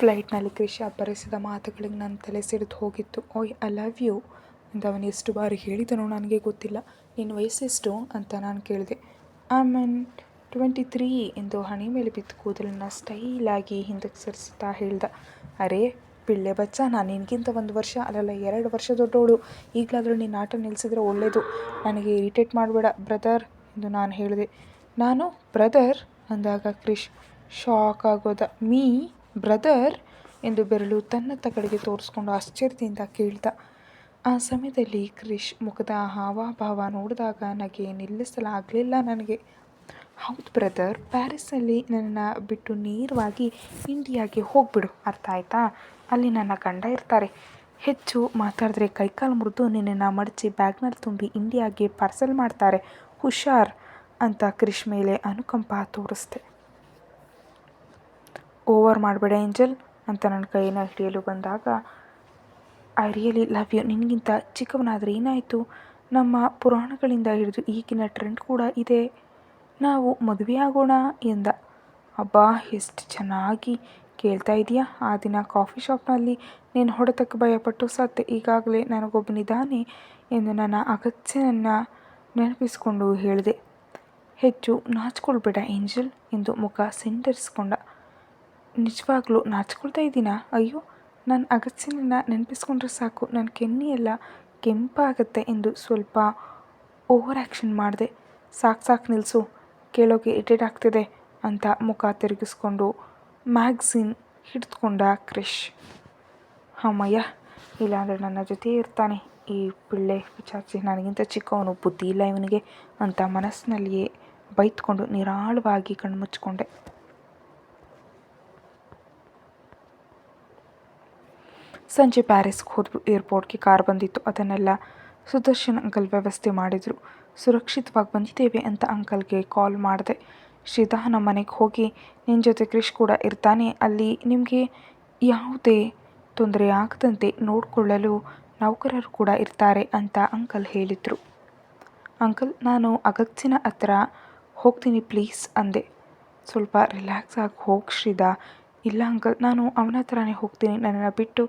ಫ್ಲೈಟ್ನಲ್ಲಿ ಕ್ರಿಶ್ ಅಬ್ಬರಿಸಿದ ಮಾತುಗಳಿಗೆ ನನ್ನ ತಲೆ ಸಿಡಿದು ಹೋಗಿತ್ತು. ಓಯ್ ಐ ಲವ್ ಯು ಅಂತ ಅವನು ಎಷ್ಟು ಬಾರಿ ಹೇಳಿದನೋ ನನಗೆ ಗೊತ್ತಿಲ್ಲ. ನಿನ್ನ ವಯಸ್ಸೆಷ್ಟು ಅಂತ ನಾನು ಕೇಳಿದೆ. ಆಮೇನ್ ಟ್ವೆಂಟಿ ತ್ರೀ ಎಂದು ಹಣೆ ಮೇಲೆ ಬಿದ್ದು ಕೂದಲನ್ನು ಸ್ಟೈಲಾಗಿ ಹಿಂದಕ್ಕೆ ಸರಿಸುತ್ತಾ ಹೇಳ್ದ. ಅರೇ, ಪಿಳ್ಳೆ ಬಚ್ಚ, ನಾನು ನಿನಗಿಂತ ಒಂದು ವರ್ಷ, ಅಲ್ಲಲ್ಲ, ಎರಡು ವರ್ಷ ದೊಡ್ಡವಳು. ಈಗಲಾದರೂ ನೀನು ಆಟ ನಿಲ್ಲಿಸಿದ್ರೆ ಒಳ್ಳೆಯದು ನನಗೆ ಇರಿಟೇಟ್ ಮಾಡಬೇಡ, ಬ್ರದರ್ ಎಂದು ನಾನು ಹೇಳಿದೆ. ನಾನು ಬ್ರದರ್? ಅಂದಾಗ ಕ್ರಿಶ್ ಶಾಕ್ ಆಗೋದ, ಮೀ ಬ್ರದರ್ ಎಂದು ಬೆರಳು ತನ್ನ ಕಡೆಗೆ ತೋರಿಸ್ಕೊಂಡು ಆಶ್ಚರ್ಯದಿಂದ ಕೇಳ್ದ. ಆ ಸಮಯದಲ್ಲಿ ಕ್ರಿಶ್ ಮುಖದ ಹಾವಭಾವ ನೋಡಿದಾಗ ನನಗೆ ನಿಲ್ಲಿಸಲಾಗಲಿಲ್ಲ ನನಗೆ. ಹೌದು ಬ್ರದರ್, ಪ್ಯಾರಿಸ್ನಲ್ಲಿ ನನ್ನ ಬಿಟ್ಟು ನೇರವಾಗಿ ಇಂಡಿಯಾಗೆ ಹೋಗ್ಬಿಡು, ಅರ್ಥ ಆಯ್ತಾ? ಅಲ್ಲಿ ನನ್ನ ಗಂಡ ಇರ್ತಾರೆ. ಹೆಚ್ಚು ಮಾತಾಡಿದ್ರೆ ಕೈಕಾಲು ಮುರಿದು ನಿನ್ನನ್ನು ಮಡಚಿ ಬ್ಯಾಗ್ನಲ್ಲಿ ತುಂಬಿ ಇಂಡಿಯಾಗೆ ಪಾರ್ಸೆಲ್ ಮಾಡ್ತಾರೆ. ಹುಷಾರ್, ಅಂತ ಕ್ರಿಶ್ ಮೇಲೆ ಅನುಕಂಪ ತೋರಿಸ್ದೆ. ಓವರ್ ಮಾಡಬೇಡ ಏಂಜಲ್ ಅಂತ ನನ್ನ ಕೈನ ಹಿಡಿಯಲು ಬಂದಾಗ, ಐ ರಿಯಲಿ ಲವ್ ಯು. ನಿನಗಿಂತ ಚಿಕ್ಕವನಾದರೆ ಏನಾಯಿತು? ನಮ್ಮ ಪುರಾಣಗಳಿಂದ ಹಿಡಿದು ಈಗಿನ ಟ್ರೆಂಡ್ ಕೂಡ ಇದೆ. ನಾವು ಮದುವೆಯಾಗೋಣ ಎಂದ. ಅಬ್ಬಾ, ಎಷ್ಟು ಚೆನ್ನಾಗಿ ಕೇಳ್ತಾ ಇದೆಯಾ ಆ ದಿನ ಕಾಫಿ ಶಾಪ್ನಲ್ಲಿ ನೀನು ಹೊಡೆತಕ್ಕೆ ಭಯಪಟ್ಟು ಸತ್ತೆ. ಈಗಾಗಲೇ ನನಗೊಬ್ಬನಿದ್ದಾನೆ ಎಂದು ನನ್ನ ಅಗತ್ಯನನ್ನು ನೆನಪಿಸಿಕೊಂಡು ಹೇಳಿದೆ. ಹೆಚ್ಚು ನಾಚಿಕೊಳ್ಬೇಡ ಏಂಜಲ್ ಎಂದು ಮುಖ ಸಿಂಡರಿಸ್ಕೊಂಡ. ನಿಜವಾಗ್ಲೂ ನಾಚಿಕೊಳ್ತಾ ಇದ್ದೀನಾ? ಅಯ್ಯೋ ನನ್ನ ಅಗತ್ಯನನ್ನು ನೆನಪಿಸ್ಕೊಂಡ್ರೆ ಸಾಕು. ನನ್ನ ಕೆನ್ನೆಯೆಲ್ಲ ಕೆಂಪಾಗುತ್ತೆ ಎಂದು ಸ್ವಲ್ಪ ಓವರ್ ಆ್ಯಕ್ಷನ್ ಮಾಡಿದೆ. ಸಾಕು ಸಾಕು ನಿಲ್ಲಿಸು ಕೇಳೋಕೆ ಇರಿಟೇಟ್ ಆಗ್ತಿದೆ ಅಂತ ಮುಖ ತಿರುಗಿಸ್ಕೊಂಡು ಮ್ಯಾಗ್ಝಿನ್ ಹಿಡಿದುಕೊಂಡ ಕ್ರಿಶ್. ಅಮ್ಮಯ್ಯ, ಇಲ್ಲಾಂದರೆ ನನ್ನ ಜೊತೆ ಇರ್ತಾನೆ. ಈ ಪಿಳ್ಳೆ ವಿಚಾರಿಸಿ ನನಗಿಂತ ಚಿಕ್ಕವನು ಬುದ್ಧಿ ಇಲ್ಲ ಇವನಿಗೆ ಅಂತ ಮನಸ್ಸಿನಲ್ಲಿಯೇ ಬೈತ್ಕೊಂಡು ನಿರಾಳವಾಗಿ ಕಣ್ಮುಚ್ಕೊಂಡೆ. ಸಂಜೆ ಪ್ಯಾರಿಸ್ಗೆ ಹೋದ್ರು ಏರ್ಪೋರ್ಟ್ಗೆ ಕಾರ್ ಬಂದಿತ್ತು. ಅದನ್ನೆಲ್ಲ ಸುದರ್ಶನ್ ಅಂಕಲ್ ವ್ಯವಸ್ಥೆ ಮಾಡಿದರು. ಸುರಕ್ಷಿತವಾಗಿ ಬಂದಿದ್ದೇವೆ ಅಂತ ಅಂಕಲ್ಗೆ ಕಾಲ್ ಮಾಡಿದೆ. ಶ್ರೀಧಾ ನಮ್ಮ ಮನೆಗೆ ಹೋಗಿ ನಿನ್ನ ಜೊತೆ ಕ್ರಿಶ್ ಕೂಡ ಇರ್ತಾನೆ. ಅಲ್ಲಿ ನಿಮಗೆ ಯಾವುದೇ ತೊಂದರೆ ಆಗದಂತೆ ನೋಡಿಕೊಳ್ಳಲು ನೌಕರರು ಕೂಡ ಇರ್ತಾರೆ ಅಂತ ಅಂಕಲ್ ಹೇಳಿದರು. ಅಂಕಲ್, ನಾನು ಅಗತ್ಯನ ಹತ್ರ ಹೋಗ್ತೀನಿ ಪ್ಲೀಸ್ ಅಂದೆ. ಸ್ವಲ್ಪ ರಿಲ್ಯಾಕ್ಸ್ ಆಗಿ ಹೋಗಿ ಶ್ರೀಧಾ ಇಲ್ಲ ಅಂಕಲ್, ನಾನು ಅವನ ಹತ್ರನೇ ಹೋಗ್ತೀನಿ. ನನ್ನನ್ನು ಬಿಟ್ಟು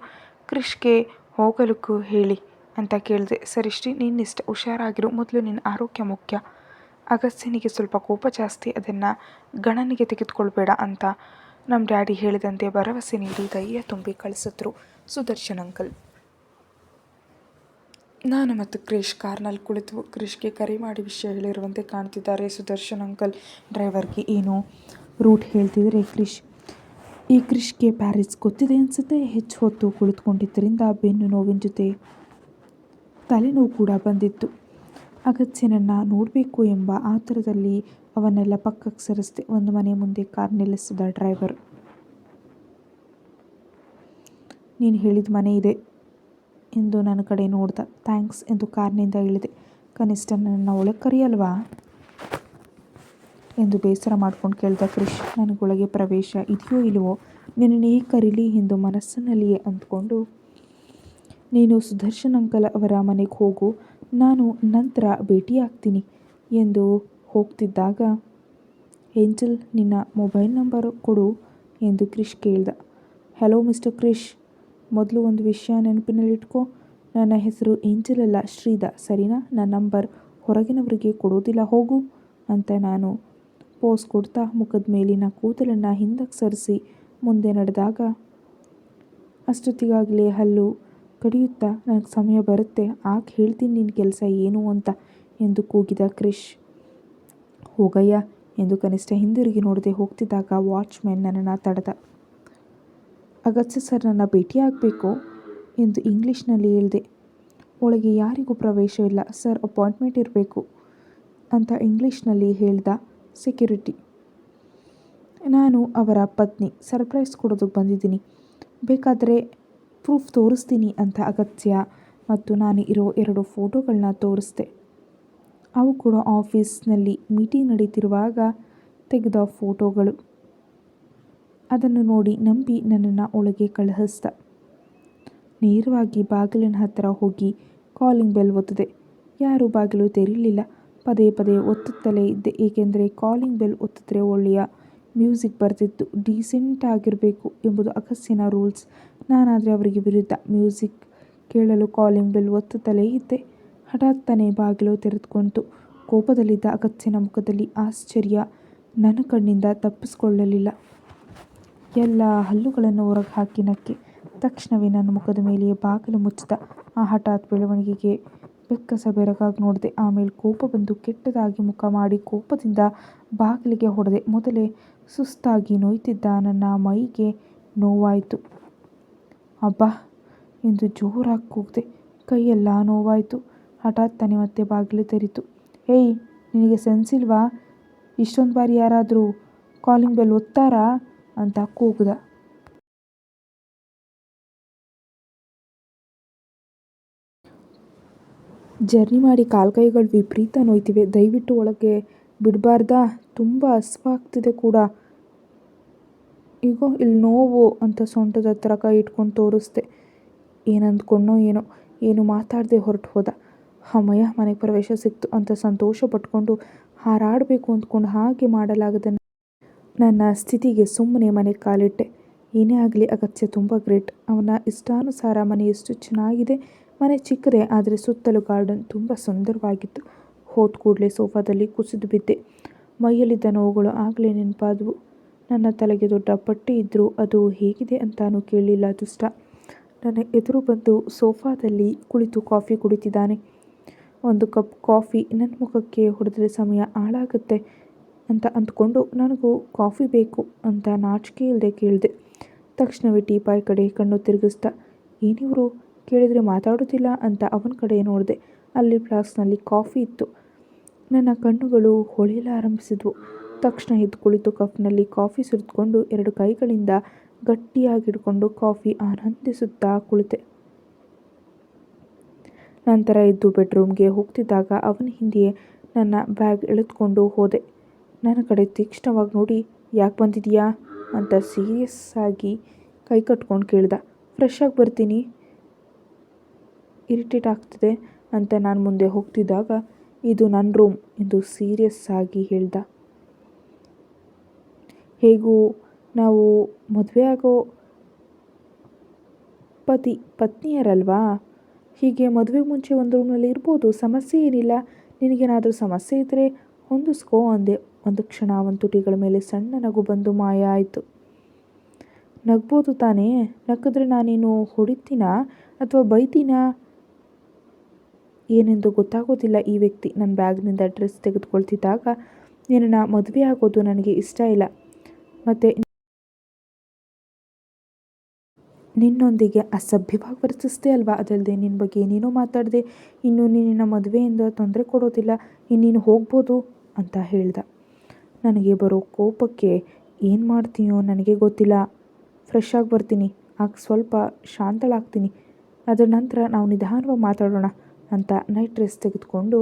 ಕ್ರಿಶ್ಗೆ ಹೋಗಲಿಕ್ಕೂ ಹೇಳಿ ಅಂತ ಕೇಳಿದೆ. ಸರಿ ಶ್ರೀ ನಿನ್ನಿಷ್ಟ ಹುಷಾರಾಗಿರು. ಮೊದಲು ನಿನ್ನ ಆರೋಗ್ಯ ಮುಖ್ಯ. ಅಗಸ್ತ್ಯನಿಗೆ ಸ್ವಲ್ಪ ಕೋಪ ಜಾಸ್ತಿ. ಅದನ್ನು ಗಣನೆಗೆ ತೆಗೆದುಕೊಳ್ಬೇಡ ಅಂತ ನಮ್ಮ ಡ್ಯಾಡಿ ಹೇಳಿದಂತೆ ಭರವಸೆ ನೀಡಿ ಧೈರ್ಯ ತುಂಬಿ ಕಳಿಸಿದ್ರು ಸುದರ್ಶನ್ ಅಂಕಲ್. ನಾನು ಮತ್ತು ಕ್ರಿಶ್ ಕಾರ್ನಲ್ಲಿ ಕುಳಿತು. ಕ್ರಿಶ್ಗೆ ಕರೆ ಮಾಡಿ ವಿಷಯ ಹೇಳಿರುವಂತೆ ಕಾಣ್ತಿದ್ದಾರೆ ಸುದರ್ಶನ್ ಅಂಕಲ್. ಡ್ರೈವರ್ಗೆ ಏನು ರೂಟ್ ಹೇಳ್ತಿದ್ರೆ ಕ್ರಿಶ್ ಈ ಕ್ರಿಶ್ಗೆ ಪ್ಯಾರಿಸ್ ಗೊತ್ತಿದೆ ಅನಿಸುತ್ತೆ. ಹೆಚ್ಚು ಹೊತ್ತು ಕುಳಿತುಕೊಂಡಿದ್ದರಿಂದ ಬೆನ್ನು ನೋವಿನ ಜೊತೆ ತಲೆನೋವು ಕೂಡ ಬಂದಿತ್ತು. ಅಗತ್ಯನನ್ನು ನೋಡಬೇಕು ಎಂಬ ಆತರದಲ್ಲಿ ಅವನ್ನೆಲ್ಲ ಪಕ್ಕಕ್ಕೆ ಸರಿಸಿದೆ. ಒಂದು ಮನೆ ಮುಂದೆ ಕಾರ್ ನಿಲ್ಲಿಸಿದ ಡ್ರೈವರ್, ನೀನು ಹೇಳಿದ ಮನೆ ಇದೆ ಎಂದು ನನ್ನ ಕಡೆ ನೋಡ್ದ. ಥ್ಯಾಂಕ್ಸ್ ಎಂದು ಕಾರ್ನಿಂದ ಇಳಿದೆ ಕನಿಷ್ಠ ನನ್ನ ಒಳಗೆ ಎಂದು ಬೇಸರ ಮಾಡ್ಕೊಂಡು ಕೇಳ್ದ ಕೃಷ್ ನನಗೊಳಗೆ ಪ್ರವೇಶ ಇದೆಯೋ ಇಲ್ಲವೋ ನಿನ್ನನ್ನೇ ಕರೀಲಿ ಎಂದು ಮನಸ್ಸಿನಲ್ಲಿಯೇ? ಅಂದ್ಕೊಂಡು, ನೀನು ಸುದರ್ಶನ್ ಅಂಕಲ್ ಅವರ ಮನೆಗೆ ಹೋಗು, ನಾನು ನಂತರ ಭೇಟಿಯಾಗ್ತೀನಿ ಎಂದು ಹೋಗ್ತಿದ್ದಾಗ, ಏಂಜಲ್, ನಿನ್ನ ಮೊಬೈಲ್ ನಂಬರ್ ಕೊಡು ಎಂದು ಕ್ರಿಶ್ ಕೇಳ್ದ. ಹಲೋ ಮಿಸ್ಟರ್ ಕ್ರಿಶ್ ಮೊದಲು ಒಂದು ವಿಷಯ ನೆನಪಿನಲ್ಲಿಟ್ಕೋ. ನನ್ನ ಹೆಸರು ಏಂಜಲ್ ಅಲ್ಲ ಶ್ರೀಧ ಸರಿನಾ? ನನ್ನ ನಂಬರ್ ಹೊರಗಿನವರಿಗೆ ಕೊಡೋದಿಲ್ಲ, ಹೋಗು ಅಂತ ನಾನು ಪೋಸ್ ಕೊಡ್ತಾ ಮುಖದ ಮೇಲಿನ ಕೂದಲನ್ನು ಹಿಂದಕ್ಕೆ ಸರಿಸಿ ಮುಂದೆ ನಡೆದಾಗ, ಅಷ್ಟೊತ್ತಿಗಾಗಲೇ ಹಲ್ಲು ಕಡಿಯುತ್ತಾ ನನಗೆ ಸಮಯ ಬರುತ್ತೆ, ಆಕೆ ಹೇಳ್ತೀನಿ ನಿನ್ನ ಕೆಲಸ ಏನು ಅಂತ ಎಂದು ಕೂಗಿದ ಕ್ರಿಶ್ ಹೋಗಯ್ಯ ಎಂದು ಕನಿಷ್ಠ ಹಿಂದಿರುಗಿ ನೋಡದೆ ಹೋಗ್ತಿದ್ದಾಗ ವಾಚ್ಮ್ಯಾನ್ ನನ್ನನ್ನು ತಡೆದ. ಅಗತ್ಯ ಸರ್, ನನ್ನ ಭೇಟಿಯಾಗಬೇಕು ಎಂದು ಇಂಗ್ಲೀಷ್ನಲ್ಲಿ ಹೇಳಿದೆ. ಒಳಗೆ ಯಾರಿಗೂ ಪ್ರವೇಶವಿಲ್ಲ, ಸರ್, ಅಪಾಯಿಂಟ್ಮೆಂಟ್ ಇರಬೇಕು ಅಂತ ಇಂಗ್ಲೀಷ್ನಲ್ಲಿ ಹೇಳ್ದ. ಸೆಕ್ಯೂರಿಟಿ. ನಾನು ಅವರ ಪತ್ನಿ ಸರ್ಪ್ರೈಸ್ ಕೊಡೋದಕ್ಕೆ ಬಂದಿದ್ದೀನಿ. ಬೇಕಾದರೆ ಪ್ರೂಫ್ ತೋರಿಸ್ತೀನಿ ಅಂತ ಅಗತ್ಯ. ಮತ್ತು ನಾನು ಇರೋ ಎರಡು ಫೋಟೋಗಳನ್ನ ತೋರಿಸ್ದೆ ಅವು ಕೂಡ ಆಫೀಸ್ನಲ್ಲಿ ಮೀಟಿಂಗ್ ನಡೀತಿರುವಾಗ ತೆಗೆದ ಫೋಟೋಗಳು. ಅದನ್ನು ನೋಡಿ ನಂಬಿ ನನ್ನನ್ನು ಒಳಗೆ ಕಳುಹಿಸ್ದ. ನೇರವಾಗಿ ಬಾಗಿಲಿನ ಹತ್ತಿರ ಹೋಗಿ ಕಾಲಿಂಗ್ ಬೆಲ್ ಒತ್ತಿದೆ. ಯಾರೂ ಬಾಗಿಲು ತೆರೀಲಿಲ್ಲ. ಪದೇ ಪದೇ ಒತ್ತುತ್ತಲೇ ಇದ್ದೆ. ಏಕೆಂದರೆ ಕಾಲಿಂಗ್ ಬೆಲ್ ಒತ್ತಿದ್ರೆ ಒಳ್ಳೆಯ ಮ್ಯೂಸಿಕ್ ಬರ್ತಿತ್ತು. ಡೀಸೆಂಟ್ ಆಗಿರಬೇಕು ಎಂಬುದು ಅಗಸ್ಸಿನ ರೂಲ್ಸ್. ನಾನಾದರೆ ಅವರಿಗೆ ವಿರುದ್ಧ ಮ್ಯೂಸಿಕ್ ಕೇಳಲು ಕಾಲಿಂಗ್ ಬೆಲ್ ಒತ್ತುತ್ತಲೇ ಇದ್ದೆ. ಹಠಾತ್ತನೆ ಬಾಗಿಲು ತೆರೆದುಕೊಂಡು ಕೋಪದಲ್ಲಿದ್ದ ಅಗತ್ಯನ ಮುಖದಲ್ಲಿ ಆಶ್ಚರ್ಯ. ನನ್ನ ಕಣ್ಣಿಂದ ತಪ್ಪಿಸಿಕೊಳ್ಳಲಿಲ್ಲ. ಎಲ್ಲ ಹಲ್ಲುಗಳನ್ನು ಹೊರಗೆ ಹಾಕಿ ನಕ್ಕೆ. ತಕ್ಷಣವೇ ನನ್ನ ಮುಖದ ಮೇಲೆಯೇ ಬಾಗಿಲು ಮುಚ್ಚಿದ. ಆ ಹಠಾತ್ ಬೆಳವಣಿಗೆಗೆ ಬೆಕ್ಕಸ ಬೆರಗಾಗಿ ನೋಡಿದೆ ಆಮೇಲೆ ಕೋಪ ಬಂದು ಕೆಟ್ಟದಾಗಿ ಮುಖ ಮಾಡಿ ಕೋಪದಿಂದ ಬಾಗಿಲಿಗೆ ಹೊಡೆದೆ. ಮೊದಲೇ ಸುಸ್ತಾಗಿ ನೋಯ್ತಿದ್ದ ನನ್ನ ಮೈಗೆ ನೋವಾಯಿತು. ಅಬ್ಬಾ! ಎಂದು ಜೋರಾಗಿ ಕೂಗಿದೆ ಕೈಯೆಲ್ಲ ನೋವಾಯಿತು. ಹಠಾತ್ ತಾನೆ ಮತ್ತೆ ಬಾಗಿಲು ತೆರೀತು ಏಯ್, ನಿನಗೆ ಸೆನ್ಸಿಲ್ವಾ ಇಷ್ಟೊಂದು ಬಾರಿ ಯಾರಾದರೂ ಕಾಲಿಂಗ್ ಬೆಲ್ ಒತ್ತಾರಾ? ಅಂತ ಕೂಗ್ದ. ಜರ್ನಿ ಮಾಡಿ ಕಾಲ್ಕೈಗಳು ವಿಪರೀತ ನೋಯ್ತಿವೆ. ದಯವಿಟ್ಟು ಒಳಗೆ ಬಿಡಬಾರ್ದಾ? ತುಂಬ ಹಸ್ವಾಗ್ತಿದೆ ಕೂಡ. ಇಗೋ ಇಲ್ಲಿ ನೋವು ಅಂತ ಸೊಂಟದ ಹತ್ರ ಕೈ ಇಟ್ಕೊಂಡು ತೋರಿಸ್ದೆ. ಏನಂದ್ಕೊಂಡೋ ಏನೋ. ಏನು ಮಾತಾಡದೆ ಹೊರಟು ಹೋದ. ಅಮ್ಮಯ್ಯ ಮನೆಗೆ ಪ್ರವೇಶ ಸಿಕ್ತು ಅಂತ ಸಂತೋಷ ಪಟ್ಕೊಂಡು ಹಾರಾಡಬೇಕು ಅಂದ್ಕೊಂಡು ಹಾಗೆ ಮಾಡಲಾಗದ ನನ್ನ ಸ್ಥಿತಿಗೆ ಸುಮ್ಮನೆ ಮನೆಗೆ ಕಾಲಿಟ್ಟೆ. ಏನೇ ಆಗಲಿ, ಅಗತ್ಯ ತುಂಬ ಗ್ರೇಟ್. ಅವನ ಇಷ್ಟಾನುಸಾರ ಮನೆ ಎಷ್ಟು ಚೆನ್ನಾಗಿದೆ ಮನೆ ಚಿಕ್ಕದೆ, ಆದರೆ ಸುತ್ತಲೂ ಗಾರ್ಡನ್ ತುಂಬ ಸುಂದರವಾಗಿತ್ತು. ಹೋದ ಕೂಡಲೇ ಸೋಫಾದಲ್ಲಿ ಕುಸಿದು ಬಿದ್ದೆ. ಮೈಯಲ್ಲಿದ್ದ ನೋವುಗಳು ಆಗಲೇ ನೆನಪಾದವು. ನನ್ನ ತಲೆಗೆ ದೊಡ್ಡ ಪಟ್ಟಿ ಇದ್ದರೂ ಅದು ಹೇಗಿದೆ ಅಂತಾನೂ ಕೇಳಲಿಲ್ಲ ದುಷ್ಟ. ನನ್ನ ಎದುರು ಬಂದು ಸೋಫಾದಲ್ಲಿ ಕುಳಿತು ಕಾಫಿ ಕುಡಿತಿದ್ದಾನೆ. ಒಂದು ಕಪ್ ಕಾಫಿ ನನ್ನ ಮುಖಕ್ಕೆ ಹೊಡೆದ್ರೆ ಸಮಯ ಹಾಳಾಗುತ್ತೆ ಅಂತ ಅಂದ್ಕೊಂಡು ನನಗೂ ಕಾಫಿ ಬೇಕು ಅಂತ ನಾಚಿಕೆ ಇಲ್ಲದೆ ಕೇಳಿದೆ. ತಕ್ಷಣವೇ ಟೀಪಾಯ್ ಕಡೆ ಕಣ್ಣು ತಿರುಗಿಸ್ದ. ಏನಿವರು? ಕೇಳಿದರೆ ಮಾತಾಡುತ್ತಿಲ್ಲ ಅಂತ ಅವನ ಕಡೆ ನೋಡಿದೆ. ಅಲ್ಲಿ ಫ್ಲಾಸ್ಕ್ನಲ್ಲಿ ಕಾಫಿ ಇತ್ತು. ನನ್ನ ಕಣ್ಣುಗಳು ಹೊಳೆಯಲಾರಂಭಿಸಿದ್ವು ತಕ್ಷಣ ಎದ್ದು ಕುಳಿತು ಕಪ್ನಲ್ಲಿ ಕಾಫಿ ಸುರಿದುಕೊಂಡು ಎರಡು ಕೈಗಳಿಂದ ಗಟ್ಟಿಯಾಗಿಡ್ಕೊಂಡು ಕಾಫಿ ಆನಂದಿಸುತ್ತಾ ಕುಳಿತೆ. ನಂತರ ಎದ್ದು ಬೆಡ್ರೂಮ್ಗೆ ಹೋಗ್ತಿದ್ದಾಗ ಅವನ ಹಿಂದೆಯೇ ನನ್ನ ಬ್ಯಾಗ್ ಎಳೆದುಕೊಂಡು ಹೋದೆ. ನನ್ನ ಕಡೆ ತೀಕ್ಷ್ಣವಾಗಿ ನೋಡಿ, ಯಾಕೆ ಬಂದಿದೀಯಾ ಅಂತ ಸೀರಿಯಸ್ ಆಗಿ ಕೈ ಕಟ್ಕೊಂಡು ಕೇಳ್ದ. ಫ್ರೆಶ್ ಆಗಿ ಬರ್ತೀನಿ. ಇರಿಟೇಟ್ ಆಗ್ತಿದೆ ಅಂತ ನಾನು ಮುಂದೆ ಹೋಗ್ತಿದ್ದಾಗ ಇದು ನನ್ನ ರೂಮ್ ಎಂದು ಸೀರಿಯಸ್ ಆಗಿ ಹೇಳ್ದ. ಹೇಗೂ ನಾವು ಮದುವೆ ಆಗೋ ಪತಿ, ಪತ್ನಿಯರಲ್ವಾ? ಹೀಗೆ ಮದುವೆಗೆ ಮುಂಚೆ ಒಂದು ರೂಮ್ನಲ್ಲಿ ಇರ್ಬೋದು, ಸಮಸ್ಯೆ ಏನಿಲ್ಲ. ನಿನಗೇನಾದರೂ ಸಮಸ್ಯೆ ಇದ್ದರೆ ಹೊಂದಿಸ್ಕೋ ಅಂದೆ. ಒಂದು ಕ್ಷಣ ಒಂದು ತುಟಿಗಳ ಮೇಲೆ ಸಣ್ಣ ನಗು ಬಂದು ಮಾಯ ಆಯಿತು. ನಗ್ಬೋದು ತಾನೇ? ನಕ್ಕಿದ್ರೆ ನಾನೇನು ಹೊಡಿತೀನಾ ಅಥವಾ ಬೈತೀನಾ? ಏನೆಂದು ಗೊತ್ತಾಗೋದಿಲ್ಲ ಈ ವ್ಯಕ್ತಿ. ನನ್ನ ಬ್ಯಾಗ್ನಿಂದ ಡ್ರೆಸ್ ತೆಗೆದುಕೊಳ್ತಿದ್ದಾಗ ನಿನ್ನನ್ನು ಮದುವೆ ಆಗೋದು ನನಗೆ ಇಷ್ಟ ಇಲ್ಲ. ಮತ್ತು ನಿನ್ನೊಂದಿಗೆ ಅಸಭ್ಯವಾಗಿ ವರ್ತಿಸ್ದೆ ಅಲ್ವಾ? ಅದಲ್ಲದೆ ನಿನ್ನ ಬಗ್ಗೆ ಏನೇನೋ ಮಾತಾಡಿದೆ. ಇನ್ನು ನಿನ್ನ ಮದುವೆಯಿಂದ ತೊಂದರೆ ಕೊಡೋದಿಲ್ಲ. ಇನ್ನೀನು ಹೋಗ್ಬೋದು ಅಂತ ಹೇಳ್ದ. ನನಗೆ ಬರೋ ಕೋಪಕ್ಕೆ ಏನು ಮಾಡ್ತೀಯೋ ನನಗೆ ಗೊತ್ತಿಲ್ಲ. ಫ್ರೆಶ್ ಆಗಿ ಬರ್ತೀನಿ. ಆಗ ಸ್ವಲ್ಪ ಶಾಂತಳಾಗ್ತೀನಿ. ಅದರ ನಂತರ ನಾವು ನಿಧಾನವಾಗಿ ಮಾತಾಡೋಣ. ಅಂತ ನೈಟ್ ಡ್ರೆಸ್ ತೆಗೆದುಕೊಂಡು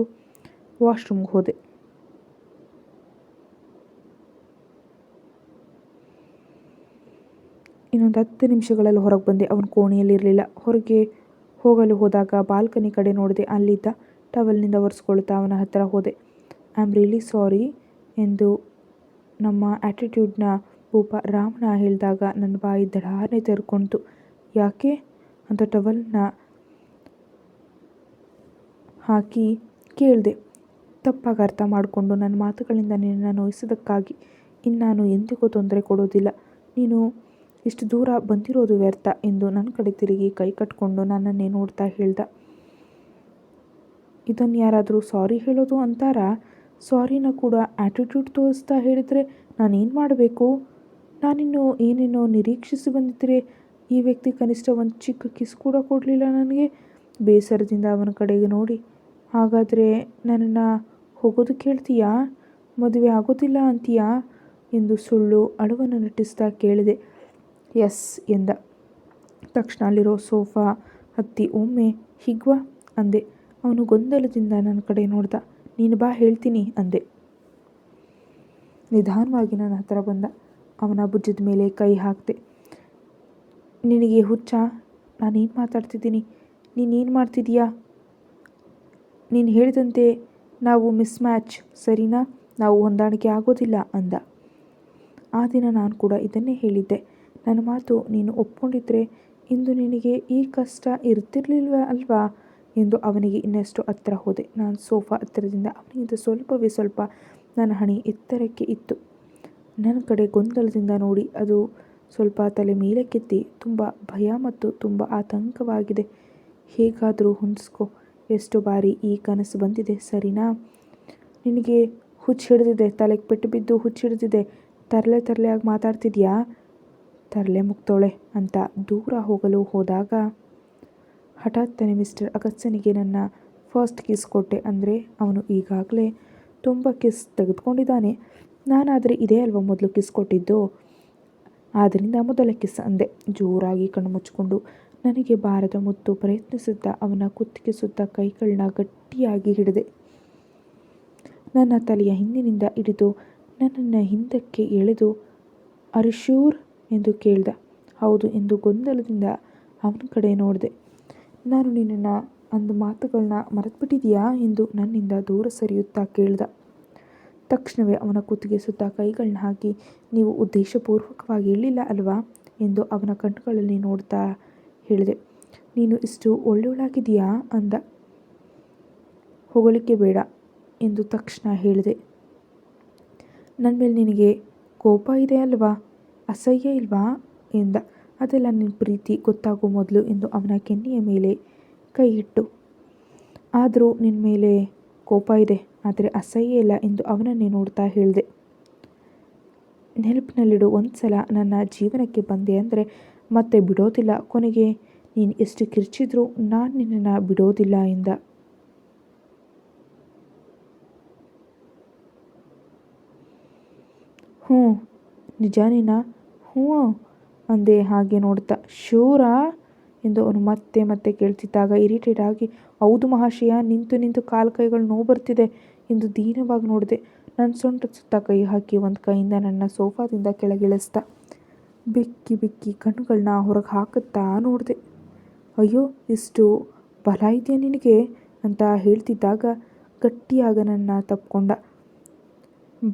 ವಾಶ್ರೂಮ್ಗೆ ಹೋದೆ. ಇನ್ನೊಂದು ಹತ್ತು ನಿಮಿಷಗಳಲ್ಲಿ ಹೊರಗೆ ಬಂದೆ. ಅವನ ಕೋಣೆಯಲ್ಲಿರಲಿಲ್ಲ ಹೊರಗೆ ಹೋಗಲು ಹೋದಾಗ ಬಾಲ್ಕನಿ ಕಡೆ ನೋಡಿದೆ. ಅಲ್ಲಿದ್ದ ಟವಲ್ನಿಂದ ಒರೆಸ್ಕೊಳ್ತಾ ಅವನ ಹತ್ತಿರ ಹೋದೆ. ಐ ಆಮ್ ರಿಯಲಿ ಸಾರಿ ಎಂದು ನಮ್ಮ ಆ್ಯಟಿಟ್ಯೂಡ್ನ ಭೂಪ ರಾಮನ ಹೇಳಿದಾಗ ನನ್ನ ಬಾಯಿ ದಡಾರನೆ ತೆರ್ಕೊಳ್ತು ಯಾಕೆ? ಅಂತ ಟವಲ್ನ ಹಾಕಿ ಕೇಳಿದೆ, ತಪ್ಪಾಗಿ ಅರ್ಥ ಮಾಡಿಕೊಂಡು ನನ್ನ ಮಾತುಗಳಿಂದ ನಿನ್ನನ್ನು ನೋಯಿಸೋದಕ್ಕಾಗಿ ಇನ್ನು ನಾನು ಎಂದಿಗೂ ತೊಂದರೆ ಕೊಡೋದಿಲ್ಲ. ನೀನು ಇಷ್ಟು ದೂರ ಬಂದಿರೋದು ವ್ಯರ್ಥ ಎಂದು ನನ್ನ ಕಡೆ ತಿರುಗಿ ಕೈ ಕಟ್ಕೊಂಡು ನನ್ನನ್ನೇ ನೋಡ್ತಾ ಹೇಳ್ದ. ಇದನ್ನು ಯಾರಾದರೂ ಸಾರಿ ಹೇಳೋದು ಅಂತಾರ? ಸಾರಿನ ಕೂಡ ಆ್ಯಟಿಟ್ಯೂಡ್ ತೋರಿಸ್ತಾ ಹೇಳಿದರೆ ನಾನೇನು ಮಾಡಬೇಕು? ನಾನಿನ್ನು ಏನೇನೋ ನಿರೀಕ್ಷಿಸಿ ಬಂದಿದ್ದರೆ ಈ ವ್ಯಕ್ತಿ ಕನಿಷ್ಠ ಒಂದು ಚಿಕ್ಕ ಕಿಸ್ ಕೂಡ ಕೊಡಲಿಲ್ಲ ನನಗೆ. ಬೇಸರದಿಂದ ಅವನ ಕಡೆಗೆ ನೋಡಿ ಹಾಗಾದರೆ ನನ್ನನ್ನು ಹೋಗೋದು ಕೇಳ್ತೀಯಾ? ಮದುವೆ ಆಗೋದಿಲ್ಲ ಅಂತೀಯಾ? ಎಂದು ಸುಳ್ಳು ಅಳುವನ್ನು ನಟಿಸ್ತಾ ಕೇಳಿದೆ. ಎಸ್ ಎಂದ. ತಕ್ಷಣ ಅಲ್ಲಿರೋ ಸೋಫಾ ಹತ್ತಿ ಒಮ್ಮೆ ಹಿಗ್ವಾ ಅಂದೆ. ಅವನು ಗೊಂದಲದಿಂದ ನನ್ನ ಕಡೆ ನೋಡ್ದ. ನೀನು ಬಾ ಹೇಳ್ತೀನಿ ಅಂದೆ. ನಿಧಾನವಾಗಿ ನನ್ನ ಹತ್ರ ಬಂದ. ಅವನ ಭುಜದ ಮೇಲೆ ಕೈ ಹಾಕಿದೆ. ನಿನಗೆ ಹುಚ್ಚ? ನಾನೇನು ಮಾತಾಡ್ತಿದ್ದೀನಿ? ನೀನೇನು ಮಾಡ್ತಿದ್ದೀಯಾ ನೀನು ಹೇಳಿದಂತೆ ನಾವು ಮಿಸ್ ಮ್ಯಾಚ್ ಸರಿನಾ? ನಾವು ಹೊಂದಾಣಿಕೆ ಆಗೋದಿಲ್ಲ ಅಂದ. ಆ ದಿನ ನಾನು ಕೂಡ ಇದನ್ನೇ ಹೇಳಿದ್ದೆ. ನನ್ನ ಮಾತು ನೀನು ಒಪ್ಕೊಂಡಿದ್ರೆ ಇಂದು ನಿನಗೆ ಈ ಕಷ್ಟ ಇರ್ತಿರ್ಲಿಲ್ವ ಅಲ್ವಾ? ಎಂದು ಅವನಿಗೆ ಇನ್ನಷ್ಟು ಹತ್ತಿರ ಹೋದೆ. ನಾನು ಸೋಫಾ ಹತ್ತಿರದಿಂದ ಅವನಿಗಿಂತ ಸ್ವಲ್ಪವೇ ಸ್ವಲ್ಪ ನನ್ನ ಹಣೆ ಎತ್ತರಕ್ಕೆ ಇತ್ತು. ನನ್ನ ಕಡೆ ಗೊಂದಲದಿಂದ ನೋಡಿ ಅದು ಸ್ವಲ್ಪ ತಲೆ ಮೇಲಕ್ಕೆತ್ತಿ ತುಂಬ ಭಯ ಮತ್ತು ತುಂಬ ಆತಂಕವಾಗಿದೆ. ಹೇಗಾದರೂ ಹೊಂದಿಸ್ಕೊ. ಎಷ್ಟು ಬಾರಿ ಈ ಕನಸು ಬಂದಿದೆ? ಸರಿನಾ? ನಿನಗೆ ಹುಚ್ಚು ಹಿಡಿದಿದೆ ತಲೆಗೆ ಪೆಟ್ಟು ಬಿದ್ದು ಹುಚ್ಚು ಹಿಡಿದಿದೆ. ತರಲೆ ತರಲೆಯಾಗಿ ಮಾತಾಡ್ತಿದ್ಯಾ? ತರಲೆ ಮುಕ್ತೋಳೆ ಅಂತ ದೂರ ಹೋಗಲು ಹೋದಾಗ ಹಠಾತ್ತನೆ ಮಿಸ್ಟರ್ ಅಗತ್ಯನಿಗೆ ನನ್ನ ಫಸ್ಟ್ ಕಿಸ್ ಕೊಟ್ಟೆ. ಅಂದರೆ ಅವನು ಈಗಾಗಲೇ ತುಂಬ ಕಿಸ್ ತೆಗೆದುಕೊಂಡಿದ್ದಾನೆ. ನಾನಾದರೆ ಇದೇ ಅಲ್ವಾ ಮೊದಲು ಕಿಸ್ ಕೊಟ್ಟಿದ್ದು? ಆದ್ದರಿಂದ ಮೊದಲ ಕಿಸ್ ಅಂದೆ. ಜೋರಾಗಿ ಕಣ್ಣು ಮುಚ್ಚಿಕೊಂಡು ನನಗೆ ಬಾರದ ಮುತ್ತು ಪ್ರಯತ್ನಿಸುತ್ತಾ ಅವನ ಕುತ್ತಿಗೆ ಸುತ್ತ ಕೈಗಳನ್ನ ಗಟ್ಟಿಯಾಗಿ ಹಿಡಿದೆ. ನನ್ನ ತಲೆಯ ಹಿಂದಿನಿಂದ ಹಿಡಿದು ನನ್ನನ್ನು ಹಿಂದಕ್ಕೆ ಎಳೆದು ಅರಿಶೂರ್ ಎಂದು ಕೇಳಿದ. ಹೌದು ಎಂದು ಗೊಂದಲದಿಂದ ಅವನ ಕಡೆ ನೋಡಿದೆ. ನಾನು ನಿನ್ನನ್ನು ಅಂದು ಮಾತುಗಳನ್ನ ಮರೆತುಬಿಟ್ಟಿದೆಯಾ? ಎಂದು ನನ್ನಿಂದ ದೂರ ಸರಿಯುತ್ತಾ ಕೇಳಿದ. ತಕ್ಷಣವೇ ಅವನ ಕುತ್ತಿಗೆ ಸುತ್ತ ಕೈಗಳನ್ನ ಹಾಕಿ, ನೀವು ಉದ್ದೇಶಪೂರ್ವಕವಾಗಿ ಹೇಳಿಲ್ಲ ಅಲ್ವಾ? ಎಂದು ಅವನ ಕಣ್ಣುಗಳಲ್ಲಿ ನೋಡ್ತಾ ಹೇಳಿದೆ. ನೀನು ಇಷ್ಟು ಒಳ್ಳೆಯವಳಾಗಿದೆಯಾ ಅಂದ. ಹೊಗಳಿಕೆ ಬೇಡ ಎಂದು ತಕ್ಷಣ ಹೇಳಿದೆ. ನನ್ನ ಮೇಲೆ ನಿನಗೆ ಕೋಪ ಇದೆ ಅಲ್ವಾ? ಅಸಹ್ಯ ಇಲ್ವಾ? ಎಂದ. ಅದೆಲ್ಲ ನಿನ್ನ ಪ್ರೀತಿ ಗೊತ್ತಾಗೋ ಮೊದಲು ಎಂದು ಅವನ ಕೆನ್ನೆಯ ಮೇಲೆ ಕೈ ಇಟ್ಟು ಆದರೂ ನಿನ್ನ ಮೇಲೆ ಕೋಪ ಇದೆ, ಆದರೆ ಅಸಹ್ಯ ಇಲ್ಲ ಎಂದು ಅವನನ್ನೇ ನೋಡ್ತಾ ಹೇಳಿದೆ. ನೆನಪಿನಲ್ಲಿಡು ಒಂದು ಸಲ ನನ್ನ ಜೀವನಕ್ಕೆ ಬಂದೆ ಅಂದರೆ ಮತ್ತೆ ಬಿಡೋದಿಲ್ಲ. ಕೊನೆಗೆ, ನೀನು ಎಷ್ಟು ಕಿರ್ಚಿದ್ರು ನಾನು ನಿನ್ನನ್ನು ಬಿಡೋದಿಲ್ಲ ಎಂದ. ಹ್ಞೂ, ನಿಜಾನೇನಾ? ಹ್ಞೂ ಅಂದೆ ಹಾಗೆ ನೋಡ್ತಾ. ಶೂರಾ? ಎಂದು ಅವನು ಮತ್ತೆ ಮತ್ತೆ ಕೇಳ್ತಿದ್ದಾಗ ಇರಿಟೇಟ್ ಆಗಿ, ಹೌದು ಮಹಾಶಯ, ನಿಂತು ನಿಂತು ಕಾಲು ಕೈಗಳು ನೋವು ಬರ್ತಿದೆ ಎಂದು ದೀನವಾಗಿ ನೋಡಿದೆ. ನನ್ನ ಸೊಂಟದ ಸುತ್ತ ಕೈ ಹಾಕಿ ಒಂದು ಕೈಯಿಂದ ನನ್ನ ಸೋಫಾದಿಂದ ಕೆಳಗಿಳಿಸ್ದ ಬಿಕ್ಕಿ ಬೆಕ್ಕಿ ಕಣ್ಣುಗಳನ್ನ ಹೊರಗೆ ಹಾಕುತ್ತಾ ನೋಡಿದೆ. ಅಯ್ಯೋ ಇಷ್ಟು ಬಲ ಇದೆಯಾ ನಿನಗೆ? ಅಂತ ಹೇಳ್ತಿದ್ದಾಗ ಗಟ್ಟಿಯಾಗ ನನ್ನ ತಪ್ಪಿಕೊಂಡ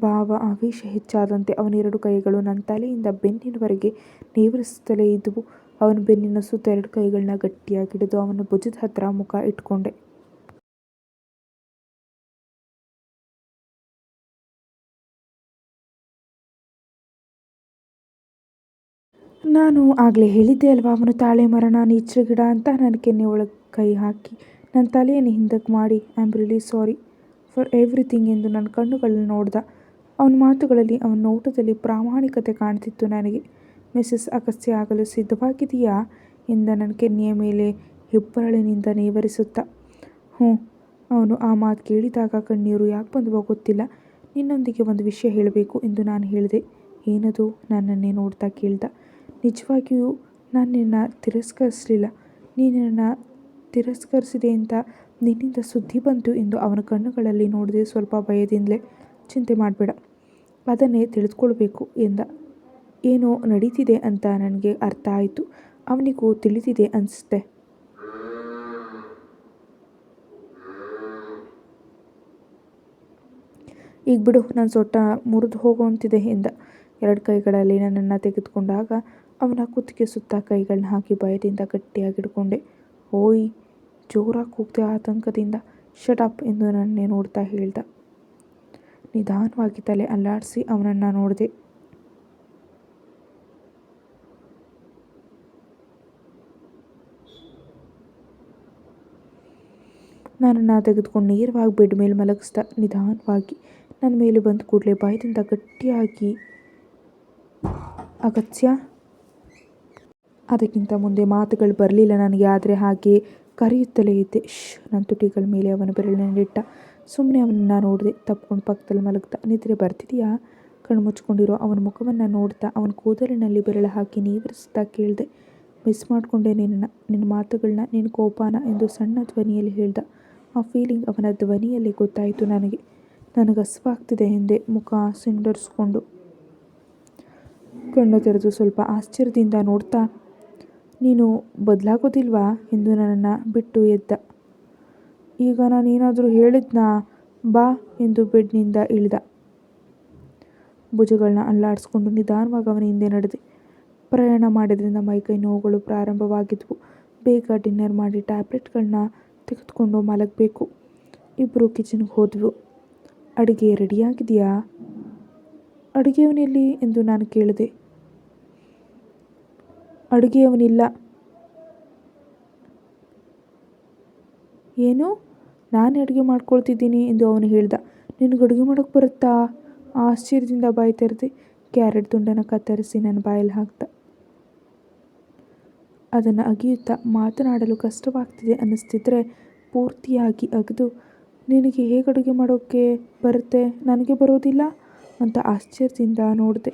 ಭಾವ ಆವೇಶ ಹೆಚ್ಚಾದಂತೆ ಅವನೆರಡು ಕೈಗಳು ನನ್ನ ತಲೆಯಿಂದ ಬೆನ್ನಿನವರೆಗೆ ನೇವರಿಸುತ್ತಲೇ ಇದ್ದವು. ಅವನ ಬೆನ್ನಿನ ಸುತ್ತ ಎರಡು ಕೈಗಳನ್ನ ಗಟ್ಟಿಯಾಗಿ ಹಿಡಿದು ಅವನ ಭುಜದ ಹತ್ತಿರ ಮುಖ ಇಟ್ಕೊಂಡೆ. ನಾನು ಆಗಲೇ ಹೇಳಿದ್ದೆ ಅಲ್ವಾ, ಅವನು ತಾಳೆ ಮರಣ ನಾನು ಈಚೆ ಗಿಡ ಅಂತ ನನ್ನ ಕೆನ್ನೆ ಒಳಗೆ ಕೈ ಹಾಕಿ ನನ್ನ ತಲೆಯನ್ನು ಹಿಂದಕ್ಕೆ ಮಾಡಿ I am really sorry for everything ಎಂದು ನನ್ನ ಕಣ್ಣುಗಳನ್ನು ನೋಡ್ದ. ಅವನ ಮಾತುಗಳಲ್ಲಿ ಅವನ ನೋಟದಲ್ಲಿ ಪ್ರಾಮಾಣಿಕತೆ ಕಾಣ್ತಿತ್ತು ನನಗೆ. ಮಿಸಸ್ ಅಗಸ್ತ್ಯ ಆಗಲು ಸಿದ್ಧವಾಗಿದೆಯಾ ಎಂದ ನನ್ನ ಕೆನ್ನೆಯ ಮೇಲೆ ಹೆಬ್ಬರಳಿನಿಂದ ನೇವರಿಸುತ್ತಾ. ಹ್ಞೂ, ಅವನು ಆ ಮಾತು ಕೇಳಿದಾಗ ಕಣ್ಣೀರು ಯಾಕೆ ಬಂದವೋ ಗೊತ್ತಿಲ್ಲ. ನಿನ್ನೊಂದಿಗೆ ಒಂದು ವಿಷಯ ಹೇಳಬೇಕು ಎಂದು ನಾನು ಹೇಳಿದೆ. ಏನದು? ನನ್ನನ್ನೇ ನೋಡ್ತಾ ಕೇಳ್ದ. ನಿಜವಾಗಿಯೂ ನಾನು ನಿನ್ನ ತಿರಸ್ಕರಿಸಲಿಲ್ಲ. ನೀನು ನನ್ನ ತಿರಸ್ಕರಿಸಿದೆ ಅಂತ ನಿನ್ನಿಂದ ಸುದ್ದಿ ಬಂತು ಎಂದು ಅವನ ಕಣ್ಣುಗಳಲ್ಲಿ ನೋಡಿದೆ ಸ್ವಲ್ಪ ಭಯದಿಂದಲೇ ಚಿಂತೆ ಮಾಡಬೇಡ. ಅದನ್ನೇ ತಿಳಿದುಕೊಳ್ಬೇಕು ಎಂದ. ಏನೋ ನಡೀತಿದೆ ಅಂತ ನನಗೆ ಅರ್ಥ ಆಯಿತು. ಅವನಿಗೂ ತಿಳಿದಿದೆ ಅನಿಸುತ್ತೆ. ಈಗ ಬಿಡು ನನ್ನ ಸೊಟ್ಟ ಮುರಿದು ಹೋಗುವಂತಿದೆ ಎಂದ. ಎರಡು ಕೈಗಳಲ್ಲಿ ನನ್ನನ್ನು ತೆಗೆದುಕೊಂಡಾಗ ಅವನ ಕುತ್ತಿಗೆ ಸುತ್ತ ಕೈಗಳನ್ನ ಹಾಕಿ ಭಯದಿಂದ ಗಟ್ಟಿಯಾಗಿ ಹಿಡ್ಕೊಂಡೆ ಓಯ್, ಜೋರಾಗಿ ಕೂಗ್ದೆ ಆತಂಕದಿಂದ ಶಟಪ್ ಎಂದು ನನ್ನೇ ನೋಡ್ತಾ ಹೇಳ್ದ. ನಿಧಾನವಾಗಿ ತಲೆ ಅಲ್ಲಾಡಿಸಿ ಅವನನ್ನು ನೋಡಿದೆ. ನನ್ನನ್ನು ತೆಗೆದುಕೊಂಡು ನೇರವಾಗಿ ಬೆಡ್ ಮೇಲೆ ಮಲಗಿಸ್ದ. ನಿಧಾನವಾಗಿ ನನ್ನ ಮೇಲೆ ಬಂದ ಕೂಡಲೇ ಬಾಯದಿಂದ ಗಟ್ಟಿಯಾಗಿ, ಅಗತ್ಯ? ಅದಕ್ಕಿಂತ ಮುಂದೆ ಮಾತುಗಳು ಬರಲಿಲ್ಲ ನನಗೆ, ಆದರೆ ಹಾಗೆ ಕರೆಯುತ್ತಲೇ ಇದ್ದೆ. ಶ್ ನನ್ನ ತುಟಿಗಳ ಮೇಲೆ ಅವನ ಬೆರಳನ್ನಿಟ್ಟ ಸುಮ್ಮನೆ ಅವನನ್ನು ನೋಡಿದೆ, ತಪ್ಕೊಂಡು ಪಕ್ಕದಲ್ಲಿ ಮಲಗ್ತಾ. ನಿದ್ರೆ ಬರ್ತಿದೆಯಾ ಕಣ್ಣು ಮುಚ್ಕೊಂಡಿರೋ ಅವನ ಮುಖವನ್ನು ನೋಡ್ತಾ ಅವನ ಕೂದಲಿನಲ್ಲಿ ಬೆರಳು ಹಾಕಿ ನೀವರಿಸ್ತಾ ಕೇಳಿದೆ, ಮಿಸ್ ಮಾಡಿಕೊಂಡೆ ನಿನ್ನ ನಿನ್ನ ಮಾತುಗಳನ್ನ ನಿನ್ನ ಕೋಪಾನ ಎಂದು ಸಣ್ಣ ಧ್ವನಿಯಲ್ಲಿ ಹೇಳ್ದ. ಆ ಫೀಲಿಂಗ್ ಅವನ ಧ್ವನಿಯಲ್ಲಿ ಗೊತ್ತಾಯಿತು ನನಗೆ. ನನಗೆ ಹಸುವಾಗ್ತಿದೆ ಎಂದೆ, ಮುಖ ಸಿಂಡರ್ಸ್ಕೊಂಡು. ಕಣ್ಣು ತೆರೆದು ಸ್ವಲ್ಪ ಆಶ್ಚರ್ಯದಿಂದ ನೋಡ್ತಾ ನೀನು ಬದಲಾಗೋದಿಲ್ವಾ ಎಂದು ನನ್ನನ್ನು ಬಿಟ್ಟು ಎದ್ದ. ಈಗ ನಾನೇನಾದರೂ ಹೇಳಿದ್ನಾ? ಬಾ ಎಂದು ಬೆಡ್ನಿಂದ ಇಳಿದ. ಭುಜಗಳನ್ನ ಅಲ್ಲಾಡಿಸ್ಕೊಂಡು ನಿಧಾನವಾಗಿ ಅವನ ಹಿಂದೆ ನಡೆದೆ. ಪ್ರಯಾಣ ಮಾಡಿದ್ರಿಂದ ಮೈಕೈ ನೋವುಗಳು ಪ್ರಾರಂಭವಾಗಿದ್ವು. ಬೇಗ ಡಿನ್ನರ್ ಮಾಡಿ ಟ್ಯಾಬ್ಲೆಟ್ಗಳನ್ನ ತೆಗೆದುಕೊಂಡು ಮಲಗಬೇಕು. ಇಬ್ಬರು ಕಿಚನ್ಗೆ ಹೋದ್ವು. ಅಡುಗೆ ರೆಡಿಯಾಗಿದೆಯಾ? ಅಡುಗೆಯವನೆಲ್ಲಿ ಎಂದು ನಾನು ಕೇಳಿದೆ. ಅಡುಗೆಯವನಿಲ್ಲ. ಏನು? ನಾನೇ ಅಡುಗೆ ಮಾಡ್ಕೊಳ್ತಿದ್ದೀನಿ ಎಂದು ಅವನು ಹೇಳ್ದ. ನಿನಗೆ ಅಡುಗೆ ಮಾಡೋಕೆ ಬರುತ್ತಾ? ಆಶ್ಚರ್ಯದಿಂದ ಬಾಯಿ ತೆರೆದೆ ಕ್ಯಾರೆಟ್ ತುಂಡನ್ನು ಕತ್ತರಿಸಿ ನನ್ನ ಬಾಯಲ್ಲಿ ಹಾಕ್ದ. ಅದನ್ನು ಅಗಿಯುತ್ತಾ ಮಾತನಾಡಲು ಕಷ್ಟವಾಗ್ತಿದೆ ಅನ್ನಿಸ್ತಿದ್ರೆ ಪೂರ್ತಿಯಾಗಿ ಅಗೆದು, ನಿನಗೆ ಹೇಗೆ ಅಡುಗೆ ಮಾಡೋಕ್ಕೆ ಬರುತ್ತೆ? ನನಗೆ ಬರೋದಿಲ್ಲ ಅಂತ ಆಶ್ಚರ್ಯದಿಂದ ನೋಡಿದೆ.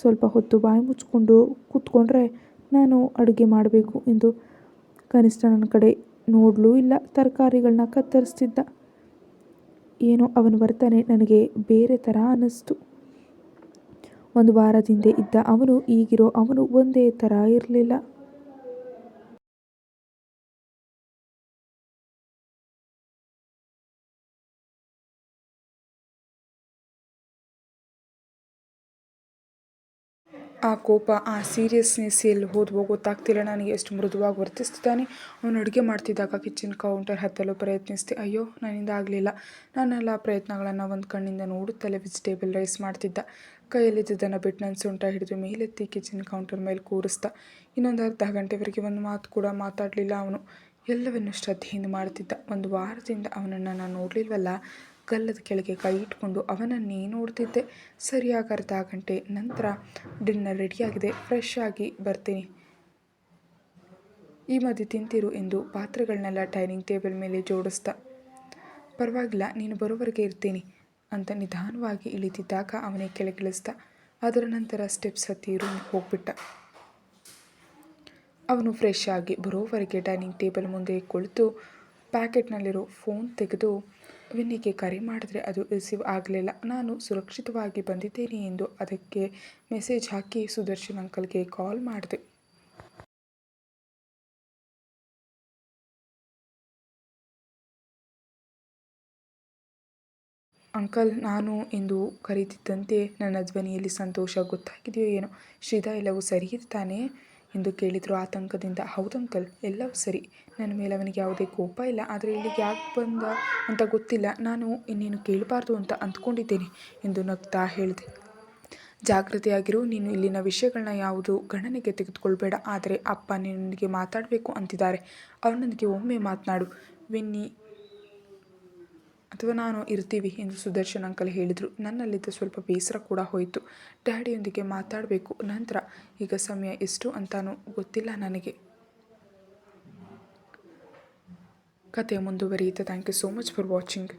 ಸ್ವಲ್ಪ ಹೊತ್ತು ಬಾಯಿ ಮುಚ್ಚಿಕೊಂಡು ಕೂತ್ಕೊಂಡ್ರೆ ನಾನು ಅಡುಗೆ ಮಾಡಬೇಕು ಎಂದು ಕನಿಷ್ಠ ನನ್ನ ಕಡೆ ನೋಡಲೂ ಇಲ್ಲ. ತರಕಾರಿಗಳನ್ನ ಕತ್ತರಿಸ್ತಿದ್ದ. ಏನೋ ಅವನ ವರ್ತನೆ ನನಗೆ ಬೇರೆ ಥರ ಅನ್ನಿಸ್ತು. ಒಂದು ವಾರದಿಂದ ಇದ್ದ ಅವನು ಈಗಿರೋ ಅವನು ಒಂದೇ ಥರ ಇರಲಿಲ್ಲ. ಆ ಕೋಪ, ಆ ಸೀರಿಯಸ್ನೆಸ್ ಎಲ್ಲಿ ಹೋದ್ವೋ ಗೊತ್ತಾಗ್ತಿಲ್ಲ. ನನಗೆ ಎಷ್ಟು ಮೃದುವಾಗಿ ವರ್ತಿಸ್ತಿದ್ದಾನೆ. ಅವನು ಅಡುಗೆ ಮಾಡ್ತಿದ್ದಾಗ ಕಿಚನ್ ಕೌಂಟರ್ ಹತ್ತಲು ಪ್ರಯತ್ನಿಸಿದೆ, ಅಯ್ಯೋ, ನನ್ನಿಂದ ಆಗಲಿಲ್ಲ. ನನ್ನೆಲ್ಲ ಪ್ರಯತ್ನಗಳನ್ನು ಒಂದು ಕಣ್ಣಿಂದ ನೋಡುತ್ತಲೇ ವೆಜಿಟೇಬಲ್ ರೈಸ್ ಮಾಡ್ತಿದ್ದ. ಕೈಯಲ್ಲಿದ್ದದನ್ನು ಬಿಟ್ಟು ನನ್ನ ಸೊಂಟ ಹಿಡಿದು ಮೇಲೆತ್ತಿ ಕಿಚನ್ ಕೌಂಟರ್ ಮೇಲೆ ಕೂರಿಸ್ದ. ಇನ್ನೊಂದು ಅರ್ಧ ಗಂಟೆವರೆಗೆ ಒಂದು ಮಾತು ಕೂಡ ಮಾತಾಡಲಿಲ್ಲ ಅವನು. ಎಲ್ಲವನ್ನು ಶ್ರದ್ಧೆಯಿಂದ ಮಾಡ್ತಿದ್ದ. ಒಂದು ವಾರದಿಂದ ಅವನನ್ನು ನಾನು ನೋಡಲಿಲ್ವಲ್ಲ. ಗಲ್ಲದ ಕೆಳಗೆ ಕೈ ಇಟ್ಕೊಂಡು ಅವನನ್ನೇ ನೋಡ್ತಿದ್ದೆ ಸರಿಯಾಗಿ ಅರ್ಧ ಗಂಟೆ ನಂತರ ಡಿನ್ನರ್ ರೆಡಿಯಾಗಿದೆ. ಫ್ರೆಶ್ ಆಗಿ ಬರ್ತೀನಿ. ಈ ಮಧ್ಯೆ ತಿಂತಿರು ಎಂದು ಪಾತ್ರೆಗಳನ್ನೆಲ್ಲ ಡೈನಿಂಗ್ ಟೇಬಲ್ ಮೇಲೆ ಜೋಡಿಸ್ದ. ಪರವಾಗಿಲ್ಲ, ನೀನು ಬರೋವರೆಗೆ ಇರ್ತೀನಿ ಅಂತ ನಿಧಾನವಾಗಿ ಇಳಿದಿದ್ದಾಗ ಅವನೇ ಕೆಳಗಿಳಿಸ್ದ. ಅದರ ನಂತರ ಸ್ಟೆಪ್ಸ್ ಹತ್ತಿ ರೂಮ್ ಹೋಗ್ಬಿಟ್ಟ. ಅವನು ಫ್ರೆಶ್ ಆಗಿ ಬರೋವರೆಗೆ ಡೈನಿಂಗ್ ಟೇಬಲ್ ಮುಂದೆ ಕುಳಿತು, ಪ್ಯಾಕೆಟ್ನಲ್ಲಿರೋ ಫೋನ್ ತೆಗೆದು ವಿನ್ನಿಗೆ ಕರೆ ಮಾಡಿದ್ರೆ ಅದು ರಿಸೀವ್ ಆಗಲಿಲ್ಲ. ನಾನು ಸುರಕ್ಷಿತವಾಗಿ ಬಂದಿದ್ದೇನೆ ಎಂದು ಅದಕ್ಕೆ ಮೆಸೇಜ್ ಹಾಕಿ ಸುದರ್ಶನ್ ಅಂಕಲ್ಗೆ ಕಾಲ್ ಮಾಡಿದೆ. ಅಂಕಲ್, ನಾನು ಎಂದು ಕರೀತಿದ್ದಂತೆ ನನ್ನ ಧ್ವನಿಯಲ್ಲಿ ಸಂತೋಷ ಗೊತ್ತಾಗಿದೆಯೋ ಏನೋ? ಶ್ರೀಧಾ ಎಲ್ಲವೂ ಸರಿ ತಾನೇ ಎಂದು ಕೇಳಿದರು ಆತಂಕದಿಂದ, ಹೌದು ಅಂಕಲ್, ಎಲ್ಲವೂ ಸರಿ. ನನ್ನ ಮೇಲೆ ಅವನಿಗೆ ಯಾವುದೇ ಕೋಪ ಇಲ್ಲ. ಆದರೆ ಇಲ್ಲಿಗೆ ಯಾಕೆ ಬಂದ ಅಂತ ಗೊತ್ತಿಲ್ಲ. ನಾನು ಇನ್ನೇನು ಕೇಳಬಾರ್ದು ಅಂತ ಅಂದ್ಕೊಂಡಿದ್ದೇನೆ ಎಂದು ನಗ್ತಾ ಹೇಳಿದೆ. ಜಾಗೃತಿಯಾಗಿರು ನೀನು ಇಲ್ಲಿನ ವಿಷಯಗಳನ್ನ ಯಾವುದು ಗಣನೆಗೆ ತೆಗೆದುಕೊಳ್ಬೇಡ. ಆದರೆ ಅಪ್ಪ ನಿನಗೆ ಮಾತಾಡಬೇಕು ಅಂತಿದ್ದಾರೆ. ಅವನೊಂದಿಗೆ ಒಮ್ಮೆ ಮಾತನಾಡು. ವಿನ್ನಿ ಅಥವಾ ನಾನು ಇರ್ತೀವಿ ಎಂದು ಸುದರ್ಶನ್ ಅಂಕಲ್ ಹೇಳಿದರು. ನನ್ನಲ್ಲಿದ್ದ ಸ್ವಲ್ಪ ಬೇಸರ ಕೂಡ ಹೋಯಿತು. ಡ್ಯಾಡಿಯೊಂದಿಗೆ ಮಾತಾಡಬೇಕು. ನಂತರ, ಈಗ ಸಮಯ ಎಷ್ಟು ಅಂತಾನೂ ಗೊತ್ತಿಲ್ಲ ನನಗೆ. ಕಥೆ ಮುಂದುವರಿಯುತ್ತೆ. Thank you so much for watching